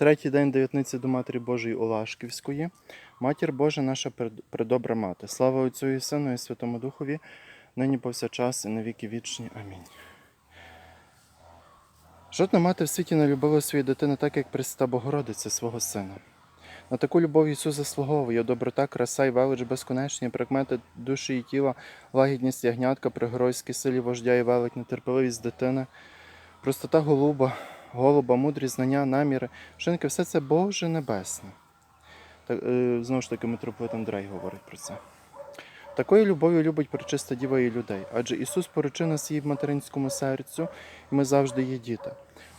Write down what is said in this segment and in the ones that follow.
Третій день дев'ятниці до Матері Божої Олашківської. Матір Божа, наша предобра мати. Слава Отцю і Сину і Святому Духові, нині повсякчас і на віки вічні. Амінь. Жодна мати в світі не любила свою дитину так, як Пресвята Богородиця свого сина. На таку любов Ісус заслуговує доброта, краса і велич безконечні, прикмети душі і тіла, лагідність ягнятка, при геройській силі вождя і велик, нетерпеливість дитини, простота голуба, голуба, мудрість, знання, наміри, вчинки, все це Боже Небесне. Так, е, знову ж таки, митрополит Андрей говорить про це. Такою любов'ю любить причиста діва і людей, адже Ісус поручив нас її в материнському серцю, і ми завжди є діти.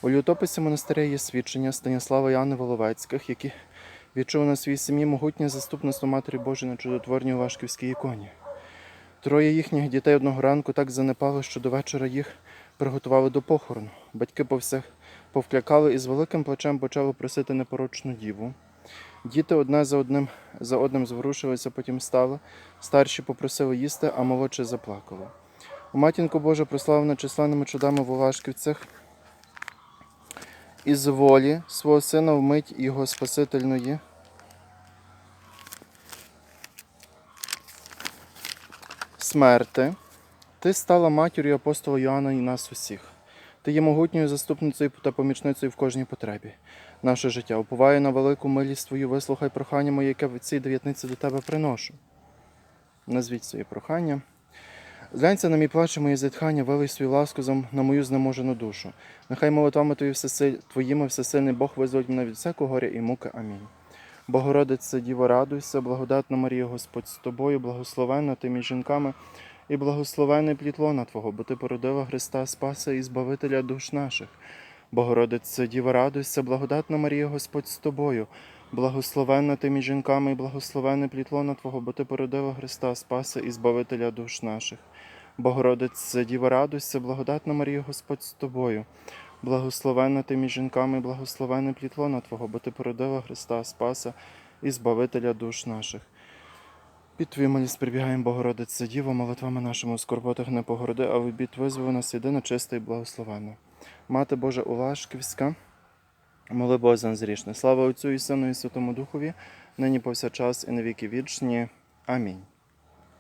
У лютописі монастиря є свідчення Станіслава Анни Воловецьких, які відчули на своїй сім'ї могутнє заступництво Матері Божої на чудотворній Вашківській іконі. Троє їхніх дітей одного ранку так занепали, що до вечора їх приготували до похорону. Батьки повсех повклякали і з великим плачем почали просити непорочну діву. Діти одне за одним за одним зворушилися, потім стали. Старші попросили їсти, а молодші заплакали. У матінку Божа прославлена численними чудами в Олашківцях, із волі свого сина вмить його Спасительної. Смерти. Ти стала матір'ю апостола Йоанна і нас усіх. Ти є могутньою заступницею та помічницею в кожній потребі. Наше життя уповає на велику милість твою, вислухай прохання моє, яке в цій дев'ятниці до тебе приношу. Назвіть своє прохання. Зглянься на мій плач моє зітхання, вилий свою ласку на мою знеможену душу. Нехай молитвами твої всесиль... твоїми всесильний Бог визволить мене від всякого горя і муки. Амінь. Богородице, Діво, радуйся, благодатна Марія, Господь з тобою, благословенна ти між жінками, і благословений плід лона Твого, бо ти породила Христа Спаса і Збавителя душ наших. Богородице, Діво, радуйся, благодатна Марія, Господь з тобою, благословенна ти між жінками, і благословений плід лона Твого, бо ти породила Христа Спаса і Збавителя душ наших. Богородице, Діво, радуйся, благодатна Марія, Господь з тобою. Благословенна ти жінками, і благословений плід лона Твого, бо ти породила Христа Спаса і Збавителя душ наших. Під Твою моліс прибігаємо, Богородице, Діво, молитвами нашими у скорботах не погороди, а в обід визволи нас єдино чисте і благословенна. Мати Божа Улашківська, моли Бога за нас. Слава Отцю і Сину і Святому Духові, нині повсякчас і на віки вічні. Амінь.